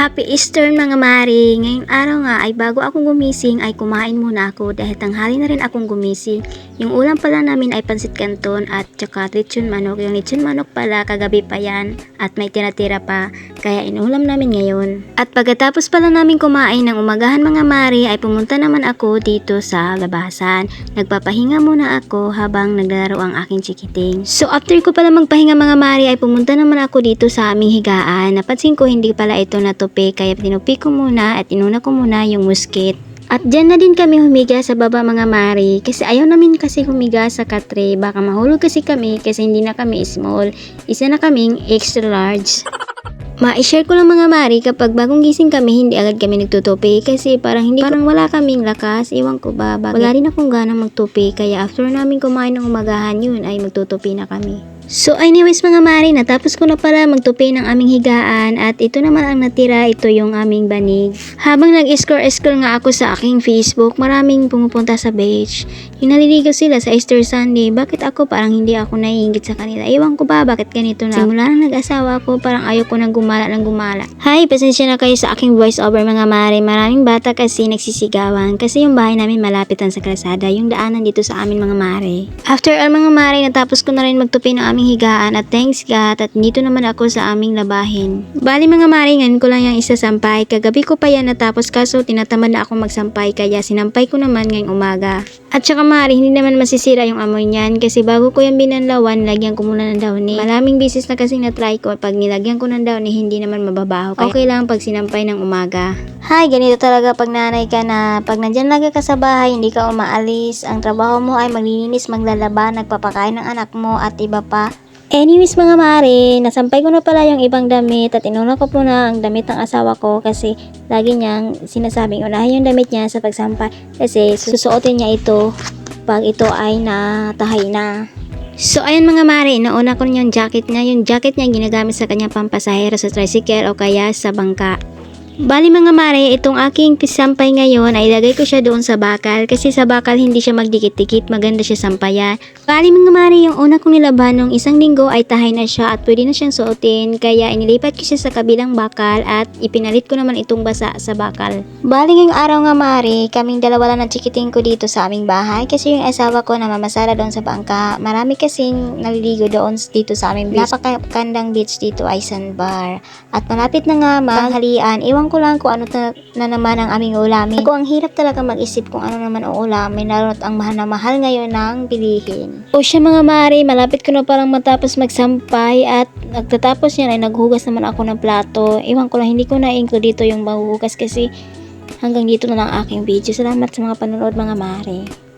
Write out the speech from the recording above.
Happy Easter mga mari! Ngayong araw nga ay bago ako gumising ay kumain muna ako dahil tanghali na rin akong gumising. Yung ulam pala namin ay pansit canton at tsaka lechon manok. Yung lechon manok pala kagabi pa yan at may tira-tira pa kaya inulam namin ngayon. At pagkatapos pala namin kumain ng umagahan mga mari ay pumunta naman ako dito sa labasan. Nagpapahinga muna ako habang naglalaro ang aking chikiting. So after ko pala magpahinga mga mari ay pumunta naman ako dito sa aming higaan. Napansin ko hindi pala ito natupi kaya tinupi ko muna at inuna ko muna yung muskit. At dyan na din kami humiga sa baba mga mari kasi ayaw namin kasi humiga sa katre. Baka mahulog kasi kami kasi hindi na kami small. Isa na kaming extra large. Ma-share ko lang mga mari kapag bagong gising kami hindi agad kami nagtutupi kasi parang hindi parang wala kaming lakas. Iwan ko ba bakit? Wala rin akong gana magtupi kaya after namin kumain ng umagahan yun ay magtutupi na kami. So anyways mga mari, natapos ko na pala magtupi ng aming higaan at ito naman ang natira, ito yung aming banig. Habang nag-scroll-scroll nga ako sa aking Facebook, maraming pumupunta sa beach. Yung naliligo sila sa Easter Sunday, bakit ako parang hindi ako naiingit sa kanila? Ewan ko ba bakit ganito na? Simula nang nag-asawa ko, parang ayaw ko nang gumala ng gumala. Hi, pasensya na kayo sa aking voice over mga mari. Maraming bata kasi nagsisigawan kasi yung bahay namin malapitan sa kalsada, yung daanan dito sa amin mga mari. After all mga mari, natapos ko na rin magtupi ng aming higaan at thanks God at dito naman ako sa aming labahin. Bali mga mari, ngayon ko lang yung isa sampay. Kagabi ko pa yan natapos kaso tinatamad na ako magsampay kaya sinampay ko naman ngayong umaga. At saka mari, hindi naman masisira yung amoy niyan kasi bago ko yung binanlawan, lagyan ko muna ng downy. Maraming bisis na kasi na-try ko pag nilagyan ko ng downy, hindi naman mababaho. Kaya okay lang pag sinampay ng umaga. Hi, ganito talaga pag nanay ka na pag nandyan lagi ka sa bahay, hindi ka umaalis. Ang trabaho mo ay maglilinis, maglalaba, nagpapakain ng anak mo at iba pa. Anyways mga mare, nasampay ko na pala yung ibang damit at inuna ko po na ang damit ng asawa ko kasi lagi niyang sinasabing unahin yung damit niya sa pagsampay kasi susuotin niya ito pag ito ay natahay na. So ayun mga mare, nauna ko yung jacket niya. Yung jacket niya ginagamit sa kanyang pampasahero sa tricycle o kaya sa bangka. Bali mga mare, itong aking sampay ngayon ay ilagay ko siya doon sa bakal kasi sa bakal hindi siya magdikit-dikit, maganda siya sampayan. Bali mga mare, yung una kong nilaban nung isang linggo ay tahay na siya at pwede na siyang suotin kaya inilipat ko siya sa kabilang bakal at ipinalit ko naman itong basa sa bakal. Bali ngayong araw nga mare, kaming dalawa lang ng chikiting ko dito sa aming bahay kasi yung asawa ko namamasara doon sa bangka. Marami kasing naliligo doon dito sa aming beach. Napakagandang beach dito ay sandbar. At malapit na nga maghalian, iwan ko lang kung ano ta- na naman ang aming ulamin. Ako ang hirap talaga mag-isip kung ano naman ang ulamin, lalo at ang mahal na mahal ngayon ng bilihin. O siya mga mari, malapit ko na parang matapos magsampay at nagtatapos yan ay naghugas naman ako ng plato. Iwan ko lang, hindi ko na-include dito yung maghugas kasi hanggang dito na lang ang aking video. Salamat sa mga panonood mga mari.